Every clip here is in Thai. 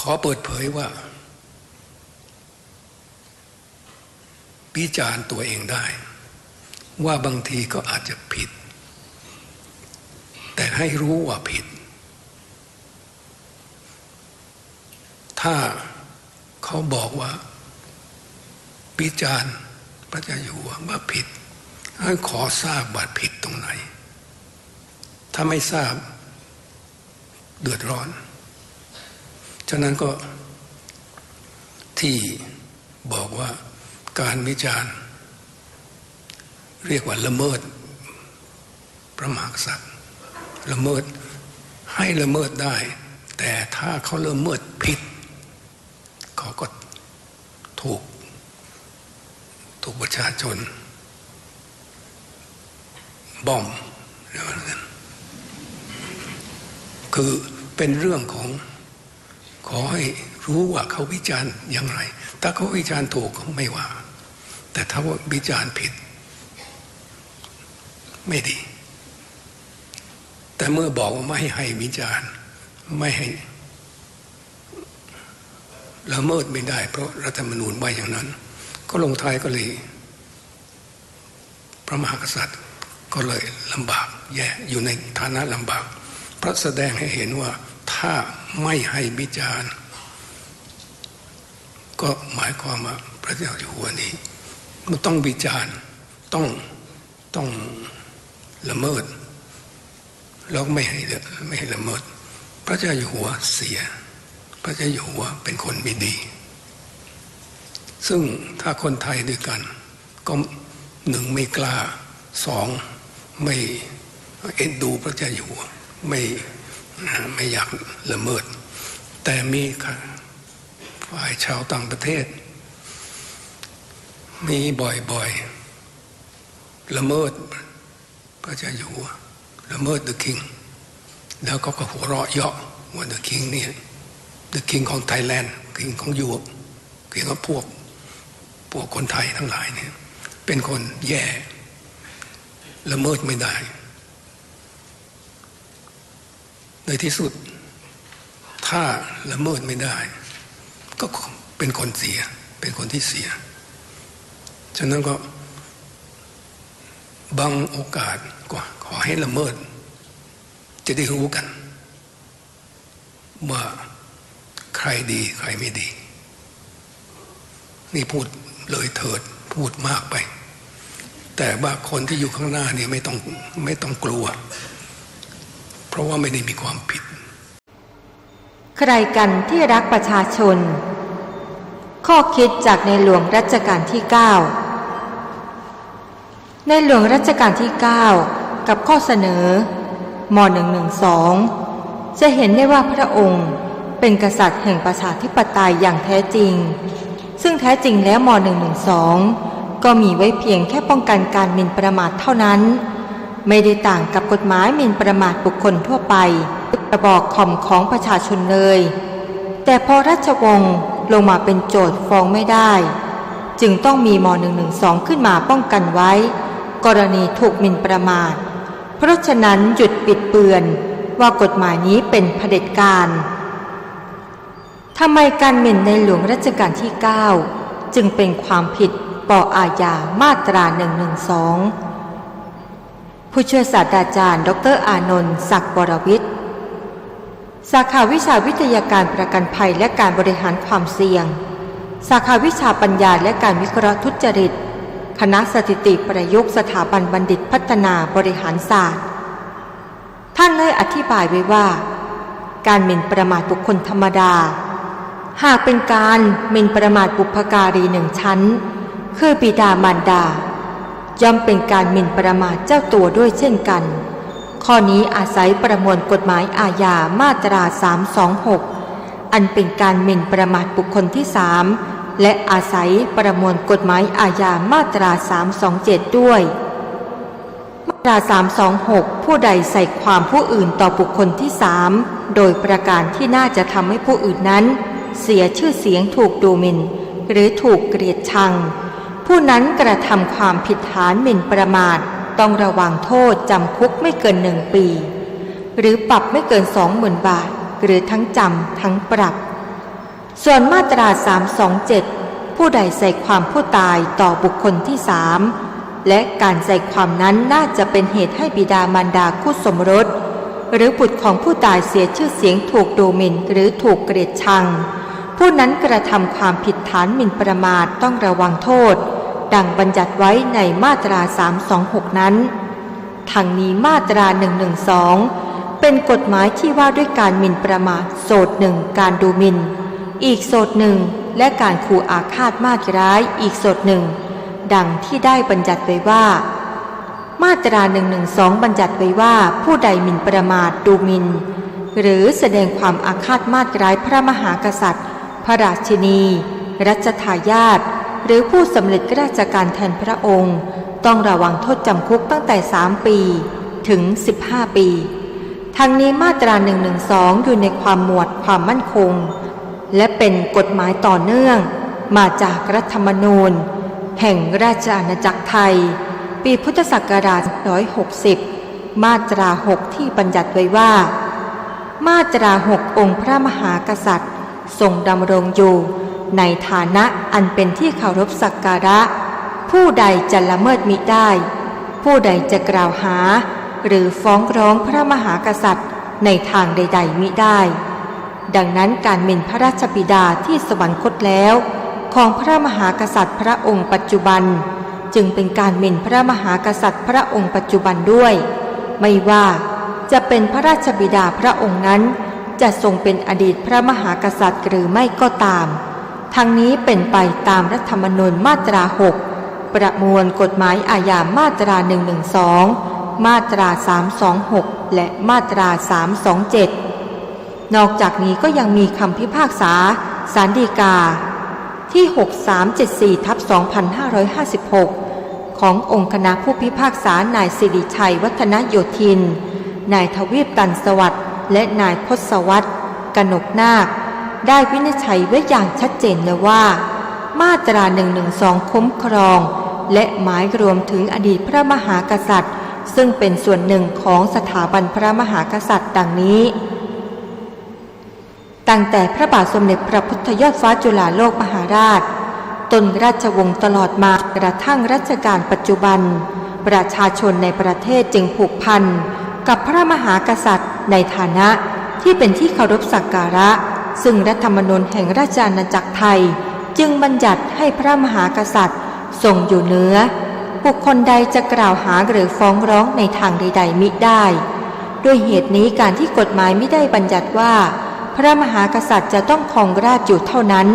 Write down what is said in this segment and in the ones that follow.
ขอเปิดเผยว่าวิจารณ์ตัวเองได้ ว่าบางทีก็อาจจะผิด แต่ให้รู้ว่าผิด ถ้าเขาบอกว่าวิจารณ์พระเจ้าอยู่หัวว่าผิด ให้ขอทราบว่าผิดตรงไหน ถ้าไม่ทราบเดือดร้อน ฉะนั้นก็ที่บอกว่าการวิจารณ์ เรียกว่าละเมิดพระมหากษัตริย์ละเมิดให้ละเมิดได้ แต่ถ้าเขาละเมิดผิด เขาก็ถูก ถูกประชาชนบอมเรียกว่าอย่างคือเป็นเรื่องของ ขอให้รู้ว่าเขาวิจารณ์อย่างไร ถ้าเขาวิจารณ์ถูกก็ไม่ว่า แต่ถ้าว่าวิจารณ์ผิด ไม่ดี แต่เมื่อบอกว่าไม่ให้วิจารณ์ไม่ให้ละเมิดไม่ได้ เพราะรัฐธรรมนูญว่าอย่างนั้น ก็ลงท้ายก็เลยพระมหากษัตริย์ก็เลยลำบากแย่อยู่ในฐานะลำบากเพราะแสดงให้เห็นว่า ถ้าไม่ให้วิจารณ์ ก็หมายความว่าพระเจ้าอยู่หัวนี้มันต้องวิจารณ์ต้องต้องละเมิดแล้วไม่ให้ไม่ให้ละเมิด พระเจ้าอยู่หัวเสีย พระเจ้าอยู่หัวเป็นคนไม่ดี ซึ่งถ้าคนไทยด้วยกัน ก็หนึ่งไม่กล้าสองไม่เอ็นดูพระเจ้าอยู่หัวไม่ ไม่อยากละเมิด แต่มีฝ่ายชาวต่างประเทศ มีบ่อยๆ ละเมิดพระเจ้าอยู่ละเมิด the king แล้วก็ก็หัวเราะเยาะว่า the king เนี่ย the king ของไทยแลนด์ king ของยุโรป king ของพวกพวกคนไทยทั้งหลายเนี่ยเป็นคนแย่ละเมิดไม่ได้ ในที่สุด ถ้าละเมิดไม่ได้ ก็เป็นคนเสีย เป็นคนที่เสีย ฉะนั้นก็บางโอกาสก็ขอให้ละเมิด จะได้รู้กัน ว่าใครดีใครไม่ดี นี่พูดเลยเถิดพูดมากไป แต่ว่าคนที่อยู่ข้างหน้านี่ไม่ต้องไม่ต้องกลัว ราะว่าไม่ได้มีความผิด ใครกันที่รักประชาชน ข้อคิดจากในหลวงรัชกาลที่ 9 ในหลวงรัชกาลที่ 9 กับข้อเสนอม .112 จะเห็นได้ว่าพระองค์เป็นกษัตริย์แห่งประชาธิปไตยอย่างแท้จริง ซึ่งแท้จริงแล้วม .112 ก็มีไว้เพียงแค่ป้องกันการหมิ่นประมาทเท่านั้น ไม่ได้ต่างกับกฎหมายหมิ่นประมาทบุคคลทั่วไปกระบอกข่มของประชาชนเลย แต่พอราชวงศ์ลงมาเป็นโจทย์ฟ้องไม่ได้ จึงต้องมีม .112 ขึ้นมาป้องกันไว้ กรณีถูกหมิ่นประมาท เพราะฉะนั้นหยุดปิดเบือนว่ากฎหมายนี้เป็นเผด็จการทำไมการหมิ่นในหลวงรัชกาลที่ 9 จึงเป็นความผิดปออาญามาตรา112 ผู้ช่วยศาสตราจารย์ ดรอานนท์ศักดิ์บรวิทย์สาขาวิชาวิทยาการประกันภัยและการบริหารความเสี่ยง สาขาวิชาปัญญาและการวิเคราะห์ทุจริต คณะสถิติประยุกต์สถาบันบัณฑิตพัฒนาบริหารศาสตร์ ท่านได้อธิบายไว้ว่า การหมิ่นประมาทบุคคลธรรมดา หากเป็นการหมิ่นประมาทบุพการีหนึ่งชั้น คือบิดามารดา ย่อมเป็นการหมิ่นประมาทเจ้าตัวด้วยเช่นกัน ข้อนี้อาศัยประมวลกฎหมายอาญามาตรา 326 อันเป็นการหมิ่นประมาทบุคคลที่สามและอาศัยประมวลกฎหมายอาญามาตรา 327 ด้วย มาตรา 326 ผู้ใดใส่ความผู้อื่นต่อบุคคลที่สามโดยประการที่น่าจะทำให้ผู้อื่นนั้น เสียชื่อเสียงถูกดูหมิน่น หรือถูกเกลียดชัง ผู้นั้นกระทำความผิดฐานหมิ่นประมาทต้องระวังโทษจำคุกไม่เกินหนึ่งปี หรือปรับไม่เกินสองหมื่นบาท หรือทั้งจำทั้งปรับ ส่วนมาตรา 327 ผู้ใดใส่ความผู้ตายต่อบุคคลที่สามและการใส่ความนั้นน่าจะเป็นเหตุให้บิดามารดาคู่สมรส หรือบุตรของผู้ตายเสียชื่อเสียงถูกดูหมิ่นหรือถูกเกลียดชัง ผู้นั้นกระทำความผิดฐานหมิ่นประมาทต้องระวังโทษ ดังบัญญัติไว้ในมาตรา 326 นั้น ทางนี้มาตรา 112 เป็นกฎหมายที่ว่าด้วยการหมิ่นประมาทโสดหนึ่งการดูหมิ่น อีกโสดหนึ่งและการขู่อาฆาตมาตร้ายอีกโสดหนึ่งดังที่ได้บัญญัติไว้ว่า มาตรา112 บัญญัติไว้ว่าผู้ใดหมิ่นประมาทดูหมิน่น หรือแสดงความอาฆาตมาตร้ายพระมหากษัตริย์ พระราชินี รัชทายาท หรือผู้สำเร็จราชการแทนพระองค์ ต้องระวังโทษจำคุกตั้งแต่ 3 ปี ถึง 15 ปี ทั้งนี้มาตรา112 อยู่ในความหมวดความมั่นคง และเป็นกฎหมายต่อเนื่อง มาจากรัฐธรรมนูญ แห่งราชอาณาจักรไทย ปีพุทธศักราช160 มาตรา 6 ที่บัญญัติไว้ว่า มาตรา 6 องค์พระมหากษัตริย์ทรงดำรงอยู่ ในฐานะอันเป็นที่เคารพสักการะ ผู้ใดจะละเมิดมิได้ ผู้ใดจะกล่าวหา หรือฟ้องร้องพระมหากษัตริย์ในทางใด ๆมิได้ ดังนั้นการหมิ่นพระราชบิดาที่สวรรคตแล้ว ของพระมหากษัตริย์พระองค์ปัจจุบัน จึงเป็นการหมิ่นพระมหากษัตริย์พระองค์ปัจจุบันด้วย ไม่ว่าจะเป็นพระราชบิดาพระองค์นั้นจะทรงเป็นอดีตพระมหากษัตริย์หรือไม่ก็ตาม ทั้งนี้เป็นไปตามรัฐธรรมนูญมาตรา 6 ประมวลกฎหมายอาญามาตรา 112 มาตรา 326 และมาตรา 327 นอกจากนี้ก็ยังมีคำพิพากษาสารดีกา ที่ 6374ทับ2556 ขององค์คณะผู้พิพากษานายสิริชัยวัฒนโยธิน นายทวีปตันสวัสด์และนายพศวัตรกนกนาค ได้วินิจฉัยไว้อย่างชัดเจนเลยว่า มาตรา112คุ้มครอง และหมายรวมถึงอดีตพระมหากษัตริย์ ซึ่งเป็นส่วนหนึ่งของสถาบันพระมหากษัตริย์ดังนี้ ตั้งแต่พระบาทสมเด็จพระพุทธยอดฟ้าจุฬาโลกมหาราชตนราชวงศ์ตลอดมากระทั่งรัชกาลปัจจุบัน ประชาชนในประเทศจึงผูกพันกับพระมหากษัตริย์ในฐานะที่เป็นที่เคารพสักการะ ซึ่งรัฐธรรมนูญแห่งราชอาณาจักรไทย จึงบัญญัติให้พระมหากษัตริย์ทรงอยู่เหนือบุคคลใดจะกล่าวหาหรือฟ้องร้องในทางใด ๆ มิได้ ด้วยเหตุนี้การที่กฎหมายไม่ได้บัญญัติว่า พระมหากษัตริย์จะต้องครองราชอยู่เท่านั้น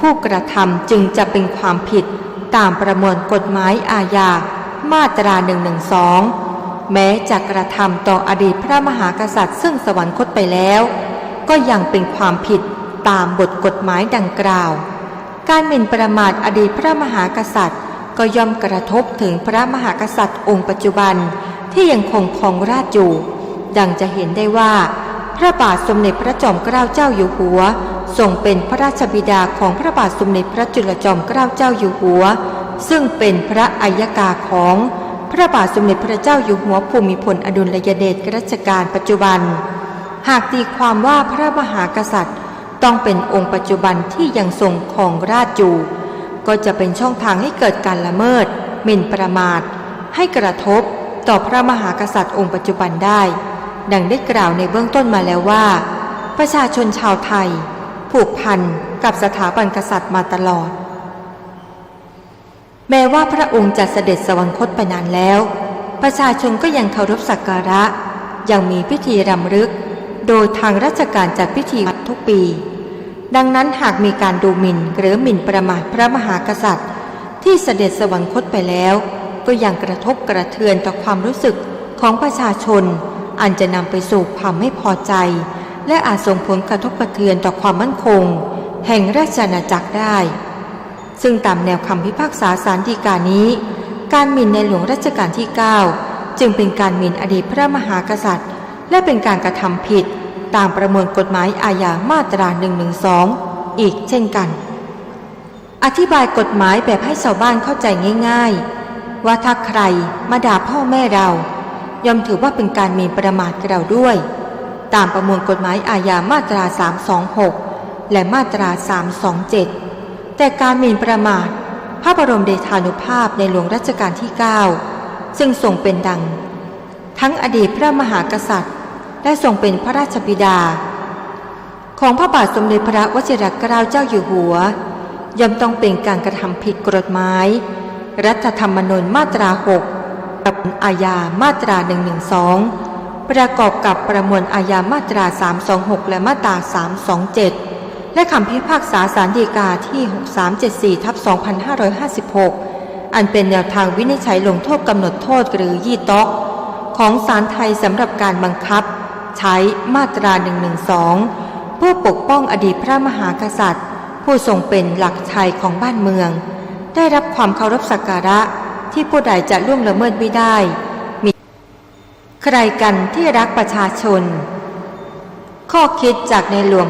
ผู้กระทำจึงจะเป็นความผิดตามประมวลกฎหมายอาญา มาตรา112 แม้จะกระทำต่ออดีตพระมหากษัตริย์ซึ่งสวรรคตไปแล้ว ก็ยังเป็นความผิดตามบทกฎหมายดังกล่าว การหมิ่นประมาทอดีตพระมหากษัตริย์ ก็ย่อมกระทบถึงพระมหากษัตริย์องค์ปัจจุบันที่ยังคงครองราชอยู่ ดังจะเห็นได้ว่า พระบาทสมเด็จพระจอมเกล้าเจ้าอยู่หัวทรงเป็นพระราชบิดาของพระบาทสมเด็จพระจุลจอมเกล้าเจ้าอยู่หัว ซึ่งเป็นพระอัยกาของพระบาทสมเด็จพระเจ้าอยู่หัวภูมิพลอดุลยเดชรัชกาลปัจจุบัน หากตีความว่าพระมหากษัตริย์ ต้องเป็นองค์ปัจจุบันที่ยังทรงครองราชอยู่ ก็จะเป็นช่องทางให้เกิดการละเมิดหมิ่นประมาท ให้กระทบต่อพระมหากษัตริย์องค์ปัจจุบันได้ ดังได้กล่าวในเบื้องต้นมาแล้วว่า ประชาชนชาวไทย ผูกพันกับสถาบันกษัตริย์มาตลอด แม้ว่าพระองค์จะเสด็จสวรรคตไปนานแล้ว ประชาชนก็ยังเคารพสักการะ ยังมีพิธีรำลึก โดยทางราชการจัดพิธีวัดทุกปี ดังนั้นหากมีการดูหมิ่นหรือหมิ่นประมาทพระมหากษัตริย์ ที่เสด็จสวรรคตไปแล้ว ก็ยังกระทบกระเทือนต่อความรู้สึกของประชาชน อันจะนำไปสู่ความไม่พอใจ และอาจส่งผลกระทบกระเทือนต่อความมั่นคง แห่งราชอาณาจักรได้ ซึ่งตามแนวคำพิพากษาสารดีกานี้ การหมิ่นในหลวงรัชกาลที่ 9 จึงเป็นการหมิ่นอดีตพระมหากษัตริย์ และเป็นการกระทำผิด ตามประมวลกฎหมายอาญามาตรา112 อีกเช่นกัน อธิบายกฎหมายแบบให้ชาวบ้านเข้าใจง่าย ๆ ว่าถ้าใครมาด่าพ่อแม่เราย่อมถือว่าเป็นการหมีประมาทเราด้วย ตามประมวลกฎหมายอาญามาตรา 326 และมาตรา 327 แต่การหมิ่นประมาท พระบรมเดชานุภาพในหลวงรัชกาลที่ 9 ซึ่งทรงเป็นดัง ทั้งอดีตพระมหากษัตริย์ และทรงเป็นพระราชบิดา ของพระบาทสมเด็จพระวชิรเกล้าเจ้าอยู่หัว ย่อมต้องเป็นการกระทำผิดกฎหมาย รัฐธรรมนูญมาตรา 6 กับอาญามาตรา 112 ประกอบกับประมวลอาญามาตรา 326 และมาตรา 327 และคำพิพากษาสารดีกาที่ 6374ทับ2556 อันเป็นแนวทางวินิจฉัยลงโทษกำหนดโทษหรือยี่ต๊อก ของศาลไทยสำหรับการบังคับ ใช้มาตรา 112 เพื่อปกป้องอดีตพระมหากษัตริย์ ผู้ทรงเป็นหลักชัยของบ้านเมือง ได้รับความเคารพสักการะที่ผู้ใดจะล่วงละเมิดไม่ได้มีใครกันที่รักประชาชน ข้อคิดจากในหลวง